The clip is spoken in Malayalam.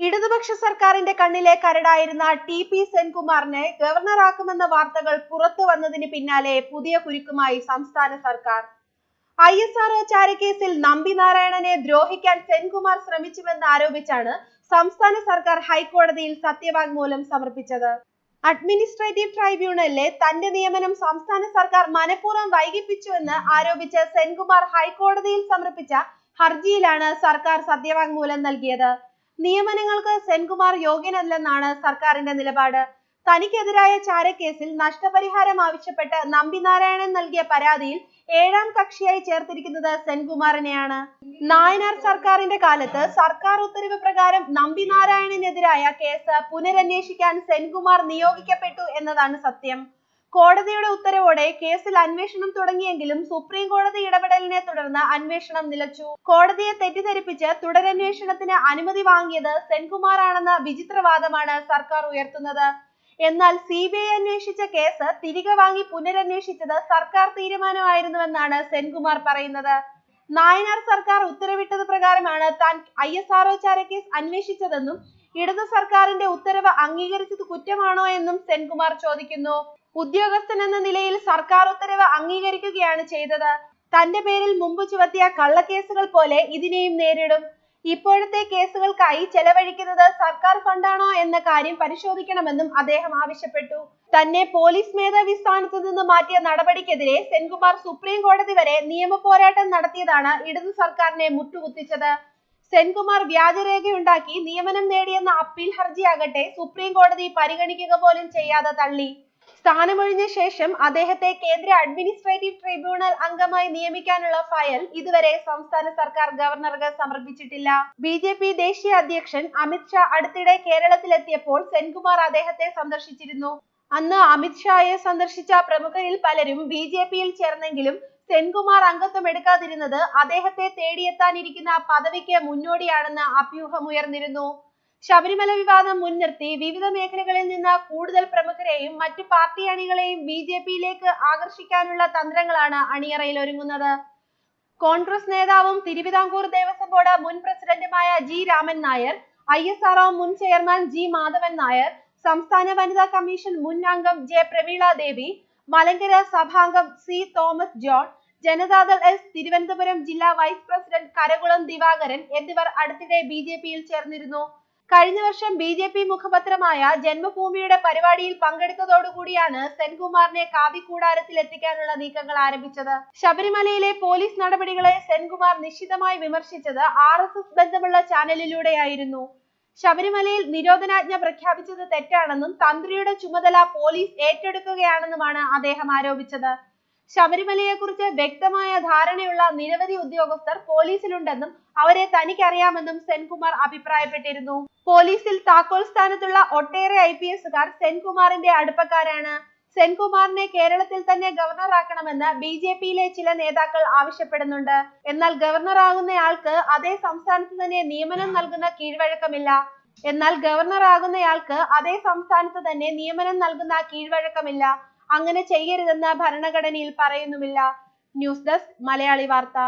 ഇടതുപക്ഷ സർക്കാരിന്റെ കണ്ണിലെ കരടായിരുന്ന ടി പി സെൻകുമാറിനെ ഗവർണറാക്കുമെന്ന വാർത്തകൾ പുറത്തു വന്നതിന് പിന്നാലെ പുതിയ കുരുക്കുമായി സംസ്ഥാന സർക്കാർ. ഐ എസ് ആർഒ ചാരക്കേസിൽ നമ്പി നാരായണനെ ദ്രോഹിക്കാൻ സെൻകുമാർ ശ്രമിച്ചുവെന്ന് ആരോപിച്ചാണ് സംസ്ഥാന സർക്കാർ ഹൈക്കോടതിയിൽ സത്യവാങ്മൂലം സമർപ്പിച്ചത്. അഡ്മിനിസ്ട്രേറ്റീവ് ട്രൈബ്യൂണലിലെ തന്റെ നിയമനം സംസ്ഥാന സർക്കാർ മനഃപൂർവം വൈകിപ്പിച്ചുവെന്ന് ആരോപിച്ച് സെൻകുമാർ ഹൈക്കോടതിയിൽ സമർപ്പിച്ച ഹർജിയിലാണ് സർക്കാർ സത്യവാങ്മൂലം നൽകിയത്. നിയമനങ്ങൾക്ക് സെൻകുമാർ യോഗ്യനല്ലെന്നാണ് സർക്കാരിന്റെ നിലപാട്. തനിക്കെതിരായ ചാരക്കേസിൽ നഷ്ടപരിഹാരം ആവശ്യപ്പെട്ട് നമ്പിനാരായണൻ നൽകിയ പരാതിയിൽ ഏഴാം കക്ഷിയായി ചേർത്തിരിക്കുന്നത് സെൻകുമാറിനെയാണ്. നായനാർ സർക്കാരിന്റെ കാലത്ത് സർക്കാർ ഉത്തരവ് പ്രകാരം നമ്പിനാരായണനെതിരായ കേസ് പുനരന്വേഷിക്കാൻ സെൻകുമാർ നിയോഗിക്കപ്പെട്ടു എന്നതാണ് സത്യം. കോടതിയുടെ ഉത്തരവോടെ കേസിൽ അന്വേഷണം തുടങ്ങിയെങ്കിലും സുപ്രീം കോടതി ഇടപെടലിനെ തുടർന്ന് അന്വേഷണം നിലച്ചു. കോടതിയെ തെറ്റിദ്ധരിപ്പിച്ച് തുടരന്വേഷണത്തിന് അനുമതി വാങ്ങിയത് സെൻകുമാറാണെന്ന വിചിത്രവാദമാണ് സർക്കാർ ഉയർത്തുന്നത്. എന്നാൽ സി ബി ഐ അന്വേഷിച്ച കേസ് തിരികെ വാങ്ങി പുനരന്വേഷിച്ചത് സർക്കാർ തീരുമാനമായിരുന്നുവെന്നാണ് സെൻകുമാർ പറയുന്നത്. നായനാർ സർക്കാർ ഉത്തരവിട്ടത് പ്രകാരമാണ് താൻ ഐ എസ് ആർ ചാരക്കേസ് അന്വേഷിച്ചതെന്നും ഇടതു സർക്കാരിന്റെ ഉത്തരവ് അംഗീകരിച്ചത് കുറ്റമാണോ എന്നും സെൻകുമാർ ചോദിക്കുന്നു. ഉദ്യോഗസ്ഥൻ എന്ന നിലയിൽ സർക്കാർ ഉത്തരവ് അംഗീകരിക്കുകയാണ് ചെയ്തത്. തന്റെ പേരിൽ മുമ്പ് ചുമത്തിയ കള്ളക്കേസുകൾ പോലെ ഇതിനെയും നേരിടും. ഇപ്പോഴത്തെ കേസുകൾക്കായി ചെലവഴിക്കുന്നത് സർക്കാർ ഫണ്ടാണോ എന്ന കാര്യം പരിശോധിക്കണമെന്നും അദ്ദേഹം ആവശ്യപ്പെട്ടു. തന്നെ പോലീസ് മേധാവി സ്ഥാനത്തു നിന്ന് മാറ്റിയ നടപടിക്കെതിരെ സെൻകുമാർ സുപ്രീം കോടതി വരെ നിയമ പോരാട്ടം നടത്തിയതാണ് ഇടതു സർക്കാരിനെ മുട്ടുകുത്തിച്ചത്. സെൻകുമാർ വ്യാജരേഖയുണ്ടാക്കി നിയമനം നേടിയെന്ന അപ്പീൽ ഹർജിയാകട്ടെ സുപ്രീം കോടതി പരിഗണിക്കുക പോലും ചെയ്യാതെ തള്ളി. സ്ഥാനമൊഴിഞ്ഞ ശേഷം അദ്ദേഹത്തെ കേന്ദ്ര അഡ്മിനിസ്ട്രേറ്റീവ് ട്രിബ്യൂണൽ അംഗമായി നിയമിക്കാനുള്ള ഫയൽ ഇതുവരെ സംസ്ഥാന സർക്കാർ ഗവർണർക്ക് സമർപ്പിച്ചിട്ടില്ല. ബി ജെ പി ദേശീയ അധ്യക്ഷൻ അമിത് ഷാ അടുത്തിടെ കേരളത്തിലെത്തിയപ്പോൾ സെൻകുമാർ അദ്ദേഹത്തെ സന്ദർശിച്ചിരുന്നു. അന്ന് അമിത് അമിത്ഷായെ സന്ദർശിച്ച പ്രമുഖരിൽ പലരും ബി ജെ പിയിൽ ചേർന്നെങ്കിലും സെൻകുമാർ അംഗത്വം എടുക്കാതിരുന്നത് അദ്ദേഹത്തെ തേടിയെത്താനിരിക്കുന്ന പദവിക്ക് മുന്നോടിയാണെന്ന് അഭ്യൂഹമുയർന്നിരുന്നു. ശബരിമല വിവാദം മുൻനിർത്തി വിവിധ മേഖലകളിൽ നിന്ന് കൂടുതൽ പ്രമുഖരെയും മറ്റു പാർട്ടി അണികളെയും ബി ജെ പിയിലേക്ക് ആകർഷിക്കാനുള്ള തന്ത്രങ്ങളാണ് അണിയറയിൽ ഒരുങ്ങുന്നത്. കോൺഗ്രസ് നേതാവും തിരുവിതാംകൂർ ദേവസ്വം ബോർഡ് മുൻ പ്രസിഡന്റുമായ G Raman Nair I S R മുൻ ചെയർമാൻ ജി മാധവൻ നായർ സംസ്ഥാന വനിതാ കമ്മീഷൻ മുൻ അംഗം ജെ പ്രമീള ദേവി മലങ്കര സഭാംഗം സി തോമസ് ജോൺ ജനതാദൾ എസ് തിരുവനന്തപുരം ജില്ലാ വൈസ് പ്രസിഡന്റ് കരകുളം ദിവാകരൻ എന്നിവർ അടുത്തിടെ ബി ജെ പിയിൽ ചേർന്നിരുന്നു. കഴിഞ്ഞ വർഷം ബി ജെ പി മുഖപത്രമായ ജന്മഭൂമിയുടെ പരിപാടിയിൽ പങ്കെടുത്തതോടുകൂടിയാണ് സെൻകുമാറിനെ കാവിക്കൂടാരത്തിൽ എത്തിക്കാനുള്ള നീക്കങ്ങൾ ആരംഭിച്ചത്. ശബരിമലയിലെ പോലീസ് നടപടികളെ സെൻകുമാർ നിശിതമായി വിമർശിച്ചത് ആർ എസ് എസ് ബന്ധമുള്ള ചാനലിലൂടെയായിരുന്നു. ശബരിമലയിൽ നിരോധനാജ്ഞ പ്രഖ്യാപിച്ചത് തെറ്റാണെന്നും തന്ത്രിയുടെ ചുമതല പോലീസ് ഏറ്റെടുക്കുകയാണെന്നുമാണ് അദ്ദേഹം ആരോപിച്ചത്. ശബരിമലയെക്കുറിച്ച് വ്യക്തമായ ധാരണയുള്ള നിരവധി ഉദ്യോഗസ്ഥർ പോലീസിലുണ്ടെന്നും അവരെ തനിക്കറിയാമെന്നും സെൻകുമാർ അഭിപ്രായപ്പെട്ടിരുന്നു. പോലീസിൽ താക്കോൽ സ്ഥാനത്തുള്ള ഒട്ടേറെ ഐ പി എസുകാർ സെൻകുമാറിന്റെ അടുപ്പക്കാരാണ്. സെൻകുമാറിനെ കേരളത്തിൽ തന്നെ ഗവർണറാക്കണമെന്ന് ബി ജെ പിയിലെ ചില നേതാക്കൾ ആവശ്യപ്പെടുന്നുണ്ട്. എന്നാൽ ഗവർണർ ആകുന്നയാൾക്ക് അതേ സംസ്ഥാനത്ത് തന്നെ നിയമനം നൽകുന്ന കീഴ്വഴക്കമില്ല. എന്നാൽ ഗവർണർ ആകുന്നയാൾക്ക് അതേ സംസ്ഥാനത്ത് തന്നെ നിയമനം നൽകുന്ന കീഴ്വഴക്കമില്ല. അങ്ങനെ ചെയ്യരുതെന്ന് ഭരണഘടനയിൽ പറയുന്നുമില്ല. ന്യൂസ് ഡെസ്ക് മലയാളി വാർത്ത.